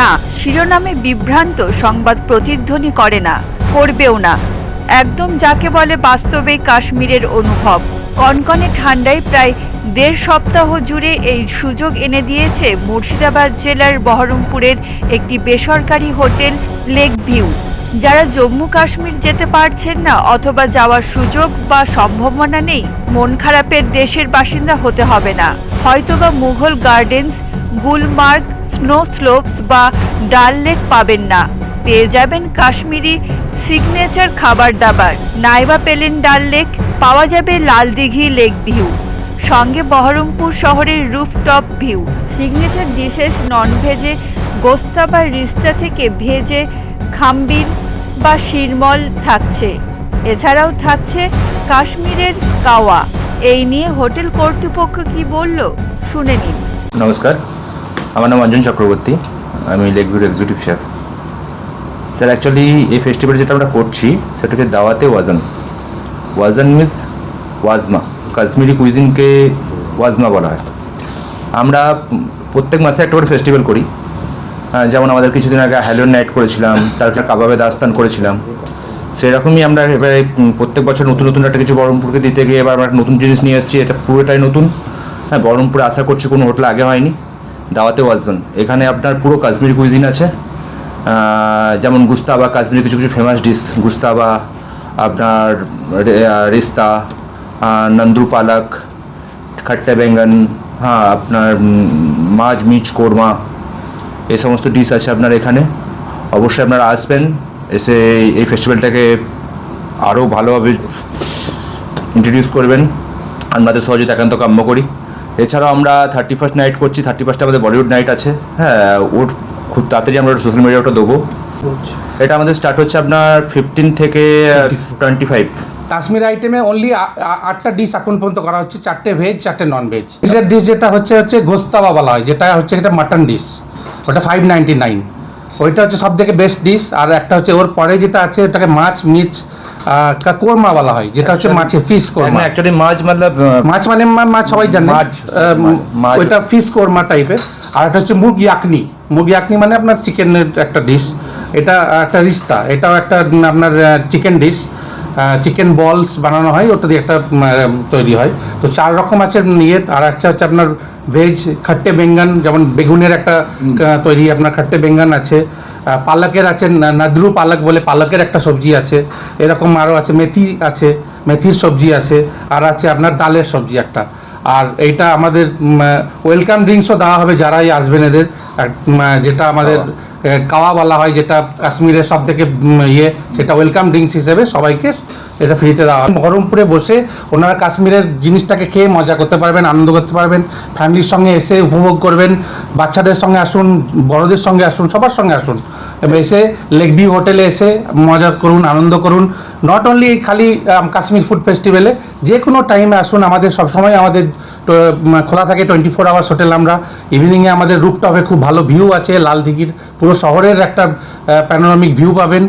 না, শিরোনামে বিভ্রান্ত সংবাদ প্রতিধ্বনি করে না, করবেও না। একদম যাকে বলে বাস্তবে কাশ্মীরের অনুভব। কনকনে ঠান্ডায় প্রায় দেড় সপ্তাহ জুড়ে এই সুযোগ এনে দিয়েছে মুর্শিদাবাদ জেলার বহরমপুরের একটি বেসরকারি হোটেল লেক ভিউ। যারা জম্মু কাশ্মীর যেতে পারছেন না অথবা যাওয়ার সুযোগ বা সম্ভাবনা নেই, মন খারাপের দেশের বাসিন্দা হতে হবে না। হয়তোবা Mughal gardens, Gulmarg snow slopes বা ডাল লেক পাবেন না। পেয়ে যাবেন কাশ্মীরি সিগনেচার খাবার দাবার। নাইবা পেলেন ডাল লেক পাওয়া যাবে লাল দিঘি লেক ভিউ সঙ্গে বহরমপুর শহরের rooftop view signature dishes non ভেজে গোস্তা বা রিস্তা থেকে ভেজে খাম্বিন বা শিরমল থাকছে। এছাড়াও থাকছে কাশ্মীরের কাওয়া। এই নিয়ে হোটেল কর্তৃপক্ষ কি বলল? শুনে নিন। নমস্কার। আমার নাম অঞ্জন চক্রবর্তী, আমি লেকভিউর এক্সিকিউটিভ শেফ স্যার অ্যাকচুয়ালি এই ফেস্টিভ্যাল যেটা আমরা করছি সেটা হচ্ছে দাওয়াতে ওয়াজান। ওয়াজান মিস ওয়াজমা। কাশ্মীরি কুইজিনকে ওয়াজমা বলা হয়। আমরা প্রত্যেক মাসে একটা করে ফেস্টিভ্যাল করি। যেমন আমাদের কিছুদিন আগে হ্যালোন নাইট করেছিলাম, তারপরে কাবাবে দাস্তান করেছিলাম। সেরকমই আমরা এবারে প্রত্যেক বছর নতুন নতুন একটা কিছু বহরমপুরকে দিতে গিয়ে এবার আমরা নতুন জিনিস নিয়ে এসেছি, এটা পুরোটাই নতুন। হ্যাঁ বহরমপুরে আশা করছি কোনো হোটেল আগে হয়নি। দাওয়াতেও আসবেন। এখানে আপনার পুরো কাশ্মীর কুইজিন আছে। যেমন গুস্তাবা, কাশ্মীর কিছু কিছু ফেমাস ডিশ গুস্তাবা, আপনার রিস্তা নন্দু পালক, খট্টে বেঙ্গন হ্যাঁ আপনার মাছ মিচ কোরমা, এই সমস্ত ডিশ আছে আপনার এখানে। অবশ্যই আপনারা আসবেন, এসে এই- ফেস্টিভ্যালটাকে আরও ভালোভাবে ইন্ট্রোডিউস করবেন। আমাদের সহযোগিতা একান্ত কাম্য করি। এছাড়াও আমরা থার্টি ফার্স্ট নাইট করছি থার্টি ফার্স্টে আমাদের বলিউড নাইট আছে। হ্যাঁ ওর খুব তাড়াতাড়ি আমরা সোশ্যাল মিডিয়া ওটা দেবো। এটা আমাদের স্টার্ট হচ্ছে আপনার ফিফটিন থেকে টোয়েন্টি ফাইভ কাশ্মীর আইটেমে অনলি আটটা ডিশ এখন পর্যন্ত করা হচ্ছে, চারটে ভেজ চারটে নন ভেজ ডিশ যেটা হচ্ছে হচ্ছে গোস্তাবা বলা হয় যেটা হচ্ছে এটা মাটন ডিশ ওটা ফাইভ নাইনটি নাইন ওইটা হচ্ছে সব থেকে বেস্ট ডিশ আর একটা হচ্ছে ওর পরে যেটা আছে ওটাকে মাছ মিচ কোরমা বলা হয় যেটা হচ্ছে মাছের ফিশ কোরমা। অ্যাকচুয়ালি মাছ মানে মাছ মানে মাছ সবাই জানে। মাছ, ওইটা ফিশ কোরমা টাইপের আর একটা হচ্ছে মুগ ইয়াকনি মুগ ইয়াকনি মানে আপনার চিকেনের একটা ডিশ এটা একটা রিস্তা এটাও একটা আপনার চিকেন ডিশ চিকেন বলস বানানো হয় ওটা দিয়ে একটা তৈরি হয়। তো চার রকম আছে ইয়ে আর একটা হচ্ছে আপনার ভেজ খাট্টে বেঙ্গান যেমন বেগুনের একটা তৈরি আপনার খাট্টে বেঙ্গান আছে। পালকের আছে নাদরু পালক বলে পালকের একটা সবজি আছে। এরকম আরও আছে মেথি আছে মেথির সবজি আছে আর আছে আপনার ডালের সবজি একটা। আর এইটা আমাদের ওয়েলকাম ড্রিঙ্কসও দেওয়া হবে যারাই আসবেন এদের। যেটা আমাদের কাওয়া বলা হয় যেটা কাশ্মীরের সব থেকে ইয়ে সেটা ওয়েলকাম ড্রিঙ্কস হিসেবে সবাইকে এটা ফ্রিতে দেওয়া হয় বহরমপুরে বসে ওনারা কাশ্মীরের জিনিসটাকে খেয়ে মজা করতে পারবেন আনন্দ করতে পারবেন ফ্যামিলির সঙ্গে এসে উপভোগ করবেন বাচ্চাদের সঙ্গে আসুন বড়দের সঙ্গে আসুন সবার সঙ্গে আসুন। এসে লেক ভিউ হোটেলে এসে মজা করুন আনন্দ করুন। নট অনলি খালি কাশ্মীর ফুড ফেস্টিভ্যালে যে কোনো টাইমে আসুন আমাদের সবসময় আমাদের খোলা থাকে টোয়েন্টি ফোর আওয়ার্স হোটেল আমরা ইভিনিংয়ে আমাদের রুপটপে খুব ভালো ভিউ আছে, লাল দিঘির। পুরো শহরের একটা প্যানোরামিক ভিউ পাবেন।